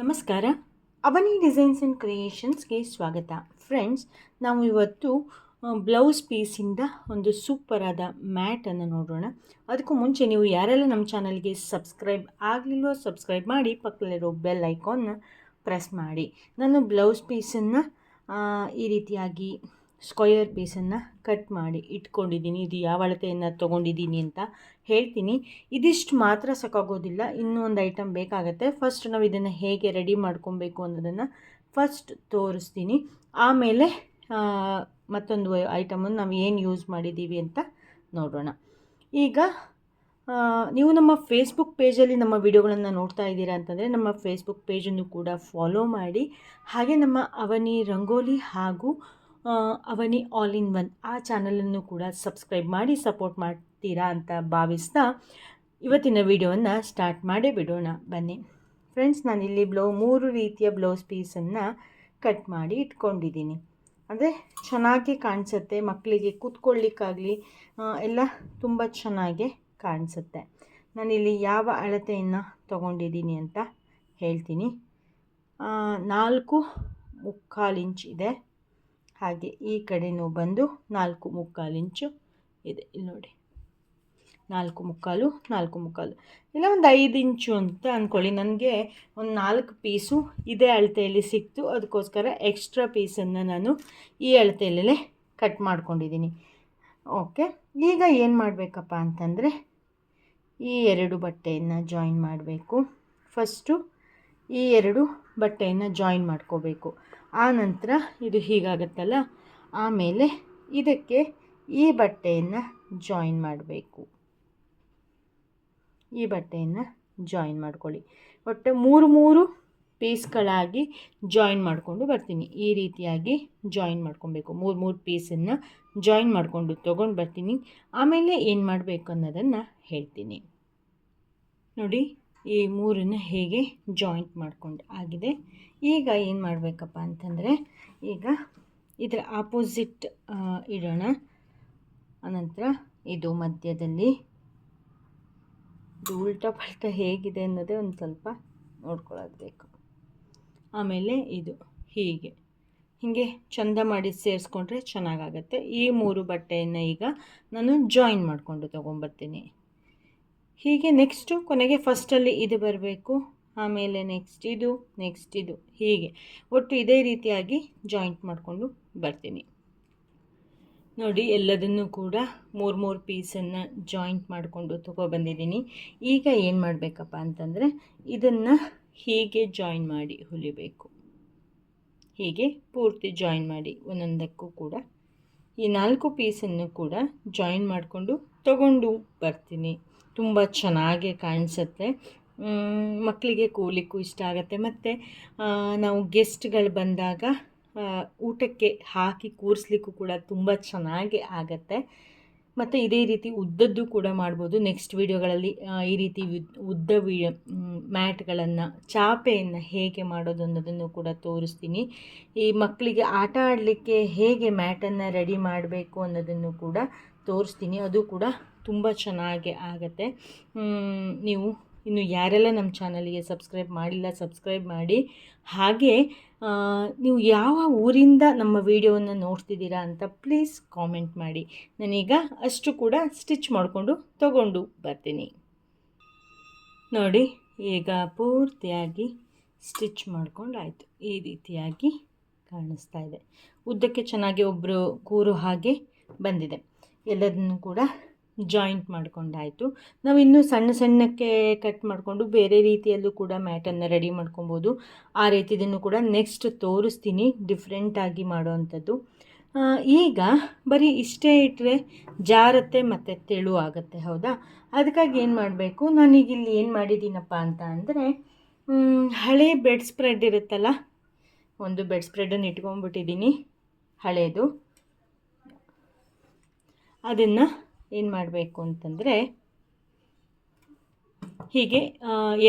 ನಮಸ್ಕಾರ. ಅವನಿ designs and ಕ್ರಿಯೇಷನ್ಸ್ಗೆ ಸ್ವಾಗತ. Friends, ನಾವು ಇವತ್ತು ಬ್ಲೌಸ್ ಪೀಸಿಂದ ಒಂದು ಸೂಪರಾದ ಮ್ಯಾಟನ್ನು ನೋಡೋಣ. ಅದಕ್ಕೂ ಮುಂಚೆ ನೀವು ಯಾರೆಲ್ಲ ನಮ್ಮ ಚಾನಲ್ಗೆ ಸಬ್ಸ್ಕ್ರೈಬ್ ಆಗಲಿಲ್ಲೋ ಸಬ್ಸ್ಕ್ರೈಬ್ ಮಾಡಿ, ಪಕ್ಕದಲ್ಲಿರೋ ಬೆಲ್ ಐಕಾನ್ನ ಪ್ರೆಸ್ ಮಾಡಿ. ನಾನು ಬ್ಲೌಸ್ ಪೀಸನ್ನು ಈ ರೀತಿಯಾಗಿ ಸ್ಕ್ವಯರ್ ಪೀಸನ್ನು ಕಟ್ ಮಾಡಿ ಇಟ್ಕೊಂಡಿದ್ದೀನಿ. ಇದು ಯಾವ ಅಳತೆಯನ್ನು ತೊಗೊಂಡಿದ್ದೀನಿ ಅಂತ ಹೇಳ್ತೀನಿ. ಇದಿಷ್ಟು ಮಾತ್ರ ಸಾಕಾಗೋದಿಲ್ಲ. ಇನ್ನೂ ಒಂದು ಐಟಮ್ ಬೇಕಾಗುತ್ತೆ. ಫಸ್ಟ್ ನಾವು ಇದನ್ನು ಹೇಗೆ ರೆಡಿ ಮಾಡ್ಕೊಬೇಕು ಅನ್ನೋದನ್ನು ಫಸ್ಟ್ ತೋರಿಸ್ತೀನಿ. ಆಮೇಲೆ ಮತ್ತೊಂದು ಐಟಮನ್ನು ನಾವು ಏನು ಯೂಸ್ ಮಾಡಿದ್ದೀವಿ ಅಂತ ನೋಡೋಣ. ಈಗ ನೀವು ನಮ್ಮ ಫೇಸ್ಬುಕ್ ಪೇಜಲ್ಲಿ ನಮ್ಮ ವಿಡಿಯೋಗಳನ್ನು ನೋಡ್ತಾ ಇದ್ದೀರಾ ಅಂತಂದರೆ ನಮ್ಮ ಫೇಸ್ಬುಕ್ ಪೇಜನ್ನು ಕೂಡ ಫಾಲೋ ಮಾಡಿ. ಹಾಗೆ ನಮ್ಮ ಅವನಿ ರಂಗೋಲಿ ಹಾಗೂ ಅವನಿ ಆಲ್ ಇನ್ ಒನ್ ಆ ಚಾನಲನ್ನು ಕೂಡ ಸಬ್ಸ್ಕ್ರೈಬ್ ಮಾಡಿ ಸಪೋರ್ಟ್ ಮಾಡ್ತೀರಾ ಅಂತ ಭಾವಿಸ್ತಾ ಇವತ್ತಿನ ವಿಡಿಯೋವನ್ನು ಸ್ಟಾರ್ಟ್ ಮಾಡೇ ಬಿಡೋಣ. ಬನ್ನಿ. ಫ್ರೆಂಡ್ಸ್ ನಾನಿಲ್ಲಿ ಬ್ಲೌ ಮೂರು ರೀತಿಯ ಬ್ಲೌಸ್ ಪೀಸನ್ನು ಕಟ್ ಮಾಡಿ ಇಟ್ಕೊಂಡಿದ್ದೀನಿ. ಅಂದರೆ ಚೆನ್ನಾಗಿ ಕಾಣಿಸುತ್ತೆ ಮಕ್ಕಳಿಗೆ ಕೂತ್ಕೊಳ್ಳಿಕ್ಕಾಗಲಿ ಎಲ್ಲ ತುಂಬ ಚೆನ್ನಾಗಿ ಕಾಣಿಸುತ್ತೆ. ನಾನಿಲ್ಲಿ ಯಾವ ಅಳತೆಯನ್ನು ತಗೊಂಡಿದ್ದೀನಿ ಅಂತ ಹೇಳ್ತೀನಿ. ನಾಲ್ಕು ಮುಕ್ಕಾಲು ಇಂಚ್ ಇದೆ. ಹಾಗೆ ಈ ಕಡೆಯೂ ಬಂದು ನಾಲ್ಕು ಮುಕ್ಕಾಲು ಇಂಚು ಇದೆ. ಇಲ್ಲಿ ನೋಡಿ. ನಾಲ್ಕು ಮುಕ್ಕಾಲು ನಾಲ್ಕು ಮುಕ್ಕಾಲು. ಇಲ್ಲ, ಒಂದು ಐದು ಇಂಚು ಅಂತ ಅಂದ್ಕೊಳ್ಳಿ. ನನಗೆ ಒಂದು ನಾಲ್ಕು ಪೀಸು ಇದೇ ಅಳತೆಯಲ್ಲಿ ಸಿಕ್ತು. ಅದಕ್ಕೋಸ್ಕರ ಎಕ್ಸ್ಟ್ರಾ ಪೀಸನ್ನು ನಾನು ಈ ಅಳತೆಯಲ್ಲೇ ಕಟ್ ಮಾಡ್ಕೊಂಡಿದ್ದೀನಿ. ಓಕೆ. ಈಗ ಏನು ಮಾಡಬೇಕಪ್ಪ ಅಂತಂದರೆ ಈ ಎರಡು ಬಟ್ಟೆಯನ್ನು ಜಾಯಿನ್ ಮಾಡಬೇಕು. ಫಸ್ಟು ಈ ಎರಡು ಬಟ್ಟೆಯನ್ನು ಜಾಯಿನ್ ಮಾಡ್ಕೋಬೇಕು. ಆ ನಂತರ ಇದು ಹೀಗಾಗತ್ತಲ್ಲ? ಆಮೇಲೆ ಇದಕ್ಕೆ ಈ ಬಟ್ಟೆಯನ್ನು ಜಾಯಿನ್ ಮಾಡಬೇಕು. ಈ ಬಟ್ಟೆಯನ್ನು ಜಾಯಿನ್ ಮಾಡ್ಕೊಳ್ಳಿ. ಒಟ್ಟು ಮೂರು ಮೂರು ಪೀಸ್ಗಳಾಗಿ ಜಾಯಿನ್ ಮಾಡಿಕೊಂಡು ಬರ್ತೀನಿ. ಈ ರೀತಿಯಾಗಿ ಜಾಯಿನ್ ಮಾಡ್ಕೊಬೇಕು. ಮೂರು ಮೂರು ಪೀಸನ್ನು ಜಾಯಿನ್ ಮಾಡಿಕೊಂಡು ತೊಗೊಂಡು ಬರ್ತೀನಿ. ಆಮೇಲೆ ಏನು ಮಾಡಬೇಕು ಅನ್ನೋದನ್ನು ಹೇಳ್ತೀನಿ. ನೋಡಿ ಈ ಮೂರನ್ನು ಹೇಗೆ ಜಾಯಿಂಟ್ ಮಾಡಿಕೊಂಡು ಆಗಿದೆ. ಈಗ ಏನು ಮಾಡಬೇಕಪ್ಪ ಅಂತಂದರೆ, ಈಗ ಇದರ ಆಪೋಸಿಟ್ ಇಡೋಣ. ಅನಂತರ ಇದು ಮಧ್ಯದಲ್ಲಿ. ಇದು ಉಲ್ಟಾ ಪಲ್ಟಾ ಹೇಗಿದೆ ಅನ್ನೋದೇ ಒಂದು ಸ್ವಲ್ಪ ನೋಡ್ಕೊಳ್ಳೋದು ಆಮೇಲೆ ಇದು ಹೀಗೆ. ಹೀಗೆ ಚಂದ ಮಾಡಿ ಸೇರಿಸ್ಕೊಂಡ್ರೆ ಚೆನ್ನಾಗಾಗತ್ತೆ. ಈ ಮೂರು ಬಟ್ಟೆಯನ್ನು ಈಗ ನಾನು ಜಾಯಿನ್ ಮಾಡಿಕೊಂಡು ತೊಗೊಂಬರ್ತೀನಿ. ಹೀಗೆ ನೆಕ್ಸ್ಟು ಕೊನೆಗೆ ಫಸ್ಟಲ್ಲಿ ಇದು ಬರಬೇಕು, ಆಮೇಲೆ ನೆಕ್ಸ್ಟ್ ಇದು ನೆಕ್ಸ್ಟ್ ಇದು, ಹೀಗೆ. ಒಟ್ಟು ಇದೇ ರೀತಿಯಾಗಿ ಜಾಯಿಂಟ್ ಮಾಡಿಕೊಂಡು ಬರ್ತೀನಿ. ನೋಡಿ, ಎಲ್ಲದನ್ನು ಕೂಡ ಮೂರು ಮೂರು ಪೀಸನ್ನು ಜಾಯಿಂಟ್ ಮಾಡಿಕೊಂಡು ತೊಗೊಬಂದಿದ್ದೀನಿ ಈಗ ಏನು ಮಾಡಬೇಕಪ್ಪ ಅಂತಂದರೆ, ಇದನ್ನು ಹೀಗೆ ಜಾಯಿನ್ ಮಾಡಿ ಹೊಲಿಬೇಕು. ಹೀಗೆ ಪೂರ್ತಿ ಜಾಯಿನ್ ಮಾಡಿ ಒಂದೊಂದಕ್ಕೂ ಕೂಡ ಈ ನಾಲ್ಕು ಪೀಸನ್ನು ಕೂಡ ಜಾಯಿನ್ ಮಾಡಿಕೊಂಡು ತಗೊಂಡು ಬರ್ತೀನಿ. ತುಂಬ ಚೆನ್ನಾಗಿ ಕಾಣಿಸುತ್ತೆ. ಮಕ್ಕಳಿಗೆ ಕೂಲಿಕ್ಕೂ ಇಷ್ಟ ಆಗುತ್ತೆ. ಮತ್ತು ನಾವು ಗೆಸ್ಟ್ಗಳು ಬಂದಾಗ ಊಟಕ್ಕೆ ಹಾಕಿ ಕೂರಿಸ್ಲಿಕ್ಕೂ ಕೂಡ ತುಂಬ ಚೆನ್ನಾಗಿ ಆಗತ್ತೆ. ಮತ್ತು ಇದೇ ರೀತಿ ಉದ್ದದ್ದು ಕೂಡ ಮಾಡ್ಬೋದು. ನೆಕ್ಸ್ಟ್ ವಿಡಿಯೋಗಳಲ್ಲಿ ಈ ರೀತಿ ಉದ್ದ ವಿ ಮ್ಯಾಟ್ಗಳನ್ನು, ಚಾಪೆಯನ್ನು ಹೇಗೆ ಮಾಡೋದು ಅನ್ನೋದನ್ನು ಕೂಡ ತೋರಿಸ್ತೀನಿ. ಈ ಮಕ್ಕಳಿಗೆ ಆಟ ಆಡಲಿಕ್ಕೆ ಹೇಗೆ ಮ್ಯಾಟನ್ನು ರೆಡಿ ಮಾಡಬೇಕು ಅನ್ನೋದನ್ನು ಕೂಡ ತೋರಿಸ್ತೀನಿ. ಅದು ಕೂಡ ತುಂಬ ಚೆನ್ನಾಗಿ ಆಗುತ್ತೆ. ನೀವು ಇನ್ನು ಯಾರೆಲ್ಲ ನಮ್ಮ ಚಾನಲಿಗೆ ಸಬ್ಸ್ಕ್ರೈಬ್ ಮಾಡಿಲ್ಲ, ಸಬ್ಸ್ಕ್ರೈಬ್ ಮಾಡಿ. ಹಾಗೆ ನೀವು ಯಾವ ಊರಿಂದ ನಮ್ಮ ವಿಡಿಯೋವನ್ನು ನೋಡ್ತಿದ್ದೀರಾ ಅಂತ ಪ್ಲೀಸ್ ಕಾಮೆಂಟ್ ಮಾಡಿ. ನಾನೀಗ ಅಷ್ಟು ಕೂಡ ಸ್ಟಿಚ್ ಮಾಡಿಕೊಂಡು ತಗೊಂಡು ಬರ್ತೀನಿ. ನೋಡಿ, ಈಗ ಪೂರ್ತಿಯಾಗಿ ಸ್ಟಿಚ್ ಮಾಡ್ಕೊಂಡು ಆಯಿತು ಈ ರೀತಿಯಾಗಿ ಕಾಣಿಸ್ತಾ ಇದೆ. ಉದ್ದಕ್ಕೆ ಚೆನ್ನಾಗಿ ಒಬ್ಬರು ಕೂರು ಹಾಗೆ ಬಂದಿದೆ. ಎಲ್ಲದನ್ನು ಕೂಡ ಜಾಯಿಂಟ್ ಮಾಡ್ಕೊಂಡಾಯಿತು. ನಾವು ಇನ್ನೂ ಸಣ್ಣ ಸಣ್ಣಕ್ಕೆ ಕಟ್ ಮಾಡಿಕೊಂಡು ಬೇರೆ ರೀತಿಯಲ್ಲೂ ಕೂಡ ಮ್ಯಾಟನ್ನು ರೆಡಿ ಮಾಡ್ಕೊಬೋದು. ಆ ರೀತಿದನ್ನು ಕೂಡ ನೆಕ್ಸ್ಟ್ ತೋರಿಸ್ತೀನಿ ಡಿಫ್ರೆಂಟಾಗಿ ಮಾಡೋವಂಥದ್ದು ಈಗ ಬರೀ ಇಷ್ಟೇ ಇಟ್ಟರೆ ಜಾರತ್ತೆ ಮತ್ತು ತೆಳು ಆಗುತ್ತೆ, ಹೌದಾ? ಅದಕ್ಕಾಗಿ ಏನು ಮಾಡಬೇಕು? ನಾನೀಗ ಇಲ್ಲಿ ಏನು ಮಾಡಿದ್ದೀನಪ್ಪ ಅಂತ ಅಂದರೆ ಹಳೆ ಬೆಡ್ ಸ್ಪ್ರೆಡ್ ಇರುತ್ತಲ್ಲ, ಒಂದು ಬೆಡ್ ಸ್ಪ್ರೆಡನ್ನು ಇಟ್ಕೊಂಡ್ಬಿಟ್ಟಿದ್ದೀನಿ, ಹಳೇದು. ಅದನ್ನು ಏನು ಮಾಡಬೇಕು ಅಂತಂದರೆ, ಹೀಗೆ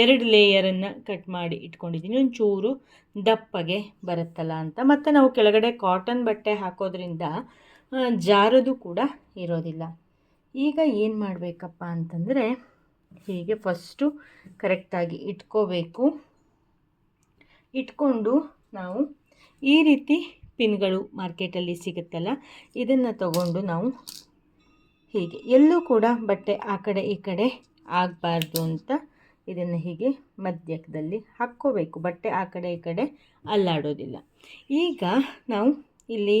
ಎರಡು ಲೇಯರನ್ನು ಕಟ್ ಮಾಡಿ ಇಟ್ಕೊಂಡಿದ್ದೀನಿ. ಒಂಚೂರು ದಪ್ಪಗೆ ಬರುತ್ತಲ್ಲ ಅಂತ. ಮತ್ತು ನಾವು ಕೆಳಗಡೆ ಕಾಟನ್ ಬಟ್ಟೆ ಹಾಕೋದ್ರಿಂದ ಜಾರೋದು ಕೂಡ ಇರೋದಿಲ್ಲ. ಈಗ ಏನು ಮಾಡಬೇಕಪ್ಪ ಅಂತಂದರೆ, ಹೀಗೆ ಫಸ್ಟು ಕರೆಕ್ಟಾಗಿ ಇಟ್ಕೋಬೇಕು. ಇಟ್ಕೊಂಡು ನಾವು ಈ ರೀತಿ ಪಿನ್ಗಳು ಮಾರ್ಕೆಟಲ್ಲಿ ಸಿಗುತ್ತಲ್ಲ, ಇದನ್ನು ತಗೊಂಡು ನಾವು ಹೀಗೆ ಎಲ್ಲೂ ಕೂಡ ಬಟ್ಟೆ ಆ ಕಡೆ ಈ ಕಡೆ ಆಗಬಾರ್ದು ಅಂತ ಇದನ್ನು ಹೀಗೆ ಮಧ್ಯದಲ್ಲಿ ಹಾಕ್ಕೋಬೇಕು. ಬಟ್ಟೆ ಆ ಕಡೆ ಈ ಕಡೆ ಅಲ್ಲಾಡೋದಿಲ್ಲ. ಈಗ ನಾವು ಇಲ್ಲಿ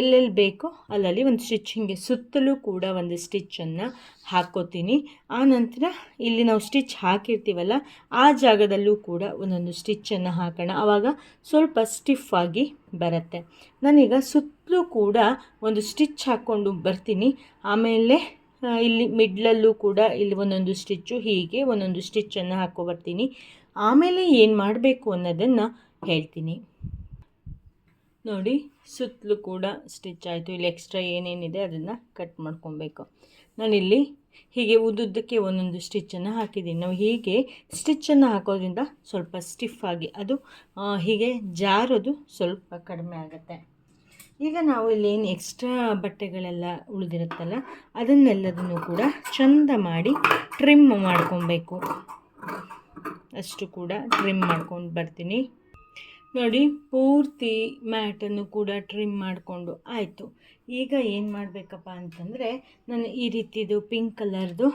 ಎಲ್ಲೆಲ್ಲಿ ಬೇಕೋ ಅಲ್ಲಲ್ಲಿ ಒಂದು ಸ್ಟಿಚ್ ಸುತ್ತಲೂ ಕೂಡ ಒಂದು ಸ್ಟಿಚ್ಚನ್ನು ಹಾಕ್ಕೋತೀನಿ ಆ ನಂತರ ಇಲ್ಲಿ ನಾವು ಸ್ಟಿಚ್ ಹಾಕಿರ್ತೀವಲ್ಲ, ಆ ಜಾಗದಲ್ಲೂ ಕೂಡ ಒಂದೊಂದು ಸ್ಟಿಚ್ಚನ್ನು ಹಾಕೋಣ. ಆವಾಗ ಸ್ವಲ್ಪ ಸ್ಟಿಫ್ ಆಗಿ ಬರುತ್ತೆ. ನಾನೀಗ ಸುತ್ತಲೂ ಕೂಡ ಒಂದು ಸ್ಟಿಚ್ ಹಾಕ್ಕೊಂಡು ಬರ್ತೀನಿ. ಆಮೇಲೆ ಇಲ್ಲಿ ಮಿಡ್ಲಲ್ಲೂ ಕೂಡ ಇಲ್ಲಿ ಒಂದೊಂದು ಸ್ಟಿಚ್ಚು, ಹೀಗೆ ಒಂದೊಂದು ಸ್ಟಿಚ್ಚನ್ನು ಹಾಕೋ ಬರ್ತೀನಿ. ಆಮೇಲೆ ಏನು ಮಾಡಬೇಕು ಅನ್ನೋದನ್ನು ಹೇಳ್ತೀನಿ. ನೋಡಿ, ಸುತ್ತಲೂ ಕೂಡ ಸ್ಟಿಚ್ ಆಯಿತು. ಇಲ್ಲಿ ಎಕ್ಸ್ಟ್ರಾ ಏನೇನಿದೆ ಅದನ್ನು ಕಟ್ ಮಾಡ್ಕೊಬೇಕು. ನಾನಿಲ್ಲಿ ಹೀಗೆ ಉದ್ದುದ್ದಕ್ಕೆ ಒಂದೊಂದು ಸ್ಟಿಚ್ಚನ್ನು ಹಾಕಿದ್ದೀನಿ. ನಾವು ಹೀಗೆ ಸ್ಟಿಚ್ಚನ್ನು ಹಾಕೋದ್ರಿಂದ ಸ್ವಲ್ಪ ಸ್ಟಿಫ್ ಆಗಿ, ಅದು ಹೀಗೆ ಜಾರೋದು ಸ್ವಲ್ಪ ಕಡಿಮೆ ಆಗುತ್ತೆ. ಈಗ ನಾವು ಇಲ್ಲಿ ಏನು ಎಕ್ಸ್ಟ್ರಾ ಬಟ್ಟೆಗಳೆಲ್ಲ ಉಳಿದಿರುತ್ತಲ್ಲ, ಅದನ್ನೆಲ್ಲದನ್ನು ಕೂಡ ಚಂದ ಮಾಡಿ ಟ್ರಿಮ್ ಮಾಡ್ಕೊಬೇಕು. ಅಷ್ಟು ಕೂಡ ಟ್ರಿಮ್ ಮಾಡ್ಕೊಂಡು ಬರ್ತೀನಿ. ನೋಡಿ, ಪೂರ್ತಿ ಮ್ಯಾಟನ್ನು ಕೂಡ ಟ್ರಿಮ್ ಮಾಡಿಕೊಂಡು. ಆಯಿತು. ಈಗ ಏನು ಮಾಡಬೇಕಪ್ಪ ಅಂತಂದರೆ, ನಾನು ಈ ರೀತಿದು ಪಿಂಕ್ ಕಲರ್ದು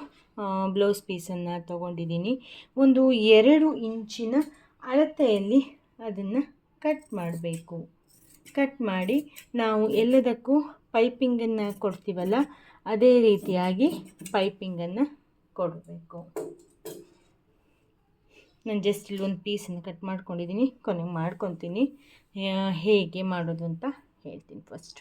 ಬ್ಲೌಸ್ ಪೀಸನ್ನು ತೊಗೊಂಡಿದ್ದೀನಿ ಒಂದು ಎರಡು ಇಂಚಿನ ಅಳತೆಯಲ್ಲಿ ಅದನ್ನು ಕಟ್ ಮಾಡಬೇಕು. ಕಟ್ ಮಾಡಿ, ನಾವು ಎಲ್ಲದಕ್ಕೂ ಪೈಪಿಂಗನ್ನು ಕೊಡ್ತೀವಲ್ಲ, ಅದೇ ರೀತಿಯಾಗಿ ಪೈಪಿಂಗನ್ನು ಕೊಡಬೇಕು. ನಾನು ಜಸ್ಟ್ ಇಲ್ಲಿ ಒಂದು ಪೀಸನ್ನು ಕಟ್ ಮಾಡ್ಕೊಂಡಿದ್ದೀನಿ ಕೊನೆಗೆ ಮಾಡ್ಕೊತೀನಿ. ಹೇಗೆ ಮಾಡೋದು ಅಂತ ಹೇಳ್ತೀನಿ ಫಸ್ಟ್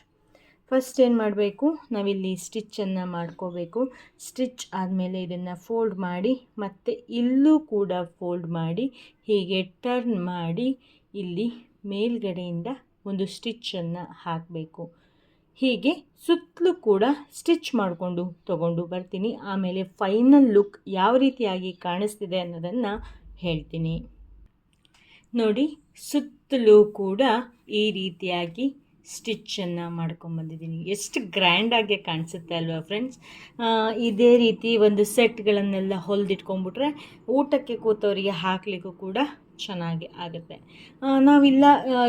ಫಸ್ಟ್ ಏನು ಮಾಡಬೇಕು? ನಾವಿಲ್ಲಿ ಸ್ಟಿಚ್ಚನ್ನು ಮಾಡ್ಕೋಬೇಕು. ಸ್ಟಿಚ್ ಆದಮೇಲೆ ಇದನ್ನು ಫೋಲ್ಡ್ ಮಾಡಿ, ಮತ್ತು ಇಲ್ಲೂ ಕೂಡ ಫೋಲ್ಡ್ ಮಾಡಿ, ಹೀಗೆ ಟರ್ನ್ ಮಾಡಿ ಇಲ್ಲಿ ಮೇಲ್ಗಡೆಯಿಂದ ಒಂದು ಸ್ಟಿಚ್ಚನ್ನು ಹಾಕಬೇಕು. ಹೀಗೆ ಸುತ್ತಲೂ ಕೂಡ ಸ್ಟಿಚ್ ಮಾಡಿಕೊಂಡು ತಗೊಂಡು ಬರ್ತೀನಿ. ಆಮೇಲೆ ಫೈನಲ್ ಲುಕ್ ಯಾವ ರೀತಿಯಾಗಿ ಕಾಣಿಸ್ತಿದೆ ಅನ್ನೋದನ್ನು ಹೇಳ್ತೀನಿ. ನೋಡಿ, ಸುತ್ತಲೂ ಕೂಡ ಈ ರೀತಿಯಾಗಿ ಸ್ಟಿಚ್ಚನ್ನು ಮಾಡ್ಕೊಂಬಂದಿದ್ದೀನಿ ಎಷ್ಟು ಗ್ರ್ಯಾಂಡಾಗಿ ಕಾಣಿಸುತ್ತೆ ಅಲ್ವಾ ಫ್ರೆಂಡ್ಸ್ ಇದೇ ರೀತಿ ಒಂದು ಸೆಟ್ಗಳನ್ನೆಲ್ಲ ಹೊಲಿದಿಟ್ಕೊಂಡ್ಬಿಟ್ರೆ ಊಟಕ್ಕೆ ಕೂತವರಿಗೆ ಹಾಕಲಿಕ್ಕೂ ಕೂಡ ಚೆನ್ನಾಗಿ ಆಗುತ್ತೆ. ನಾವಿಲ್ಲ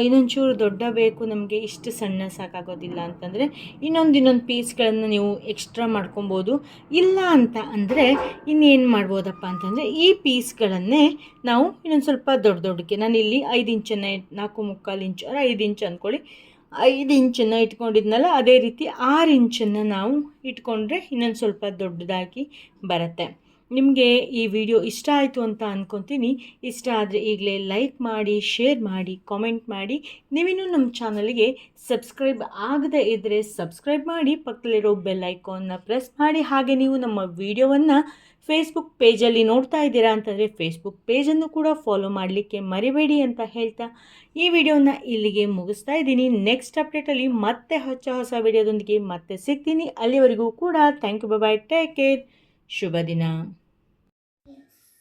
ಇನ್ನೊಂಚೂರು ದೊಡ್ಡ ಬೇಕು ನಮಗೆ ಇಷ್ಟು ಸಣ್ಣ ಸಾಕಾಗೋದಿಲ್ಲ ಅಂತಂದರೆ ಇನ್ನೊಂದು ಇನ್ನೊಂದು ಪೀಸ್ಗಳನ್ನು ನೀವು ಎಕ್ಸ್ಟ್ರಾ ಮಾಡ್ಕೊಬೋದು. ಇಲ್ಲ ಅಂತ ಅಂದರೆ ಇನ್ನೇನು ಮಾಡ್ಬೋದಪ್ಪ ಅಂತಂದರೆ ಈ ಪೀಸ್ಗಳನ್ನೇ ನಾವು ಇನ್ನೊಂದು ಸ್ವಲ್ಪ ದೊಡ್ಡ ದೊಡ್ಡಕ್ಕೆ ಇಲ್ಲಿ ಐದು ಇಂಚನ್ನು ನಾಲ್ಕು ಮುಕ್ಕಾಲು ಇಂಚು ಐದು ಇಂಚು ಅಂದ್ಕೊಳ್ಳಿ ಐದು ಇಂಚನ್ನು ಇಟ್ಕೊಂಡಿದ್ನಲ್ಲ, ಅದೇ ರೀತಿ ಆರು ಇಂಚನ್ನು ನಾವು ಇಟ್ಕೊಂಡ್ರೆ ಇನ್ನೊಂದು ಸ್ವಲ್ಪ ದೊಡ್ಡದಾಗಿ ಬರುತ್ತೆ. ನಿಮಗೆ ಈ ವಿಡಿಯೋ ಇಷ್ಟ ಆಯಿತು ಅಂತ ಅಂದ್ಕೊತೀನಿ ಇಷ್ಟ ಆದರೆ ಈಗಲೇ ಲೈಕ್ ಮಾಡಿ ಶೇರ್ ಮಾಡಿ ಕಾಮೆಂಟ್ ಮಾಡಿ. ನೀವಿನ್ನೂ ನಮ್ಮ ಚಾನಲ್ಗೆ ಸಬ್ಸ್ಕ್ರೈಬ್ ಆಗದೇ ಇದ್ದರೆ ಸಬ್ಸ್ಕ್ರೈಬ್ ಮಾಡಿ, ಪಕ್ಕದಲ್ಲಿರೋ ಬೆಲ್ ಐಕಾನ್ನ ಪ್ರೆಸ್ ಮಾಡಿ. ಹಾಗೆ ನೀವು ನಮ್ಮ ವಿಡಿಯೋವನ್ನು ಫೇಸ್ಬುಕ್ ಪೇಜಲ್ಲಿ ನೋಡ್ತಾ ಇದ್ದೀರಾ ಅಂತಂದರೆ ಫೇಸ್ಬುಕ್ ಪೇಜನ್ನು ಕೂಡ ಫಾಲೋ ಮಾಡಲಿಕ್ಕೆ ಮರಿಬೇಡಿ ಅಂತ ಹೇಳ್ತಾ ಈ ವಿಡಿಯೋನ ಇಲ್ಲಿಗೆ ಮುಗಿಸ್ತಾ ಇದ್ದೀನಿ. ನೆಕ್ಸ್ಟ್ ಅಪ್ಡೇಟಲ್ಲಿ ಮತ್ತೆ ಹೊಸ ಹೊಸ ವಿಡಿಯೋದೊಂದಿಗೆ ಮತ್ತೆ ಸಿಗ್ತೀನಿ. ಅಲ್ಲಿವರೆಗೂ ಕೂಡ thank you bye take care ಶುಭ ದಿನ.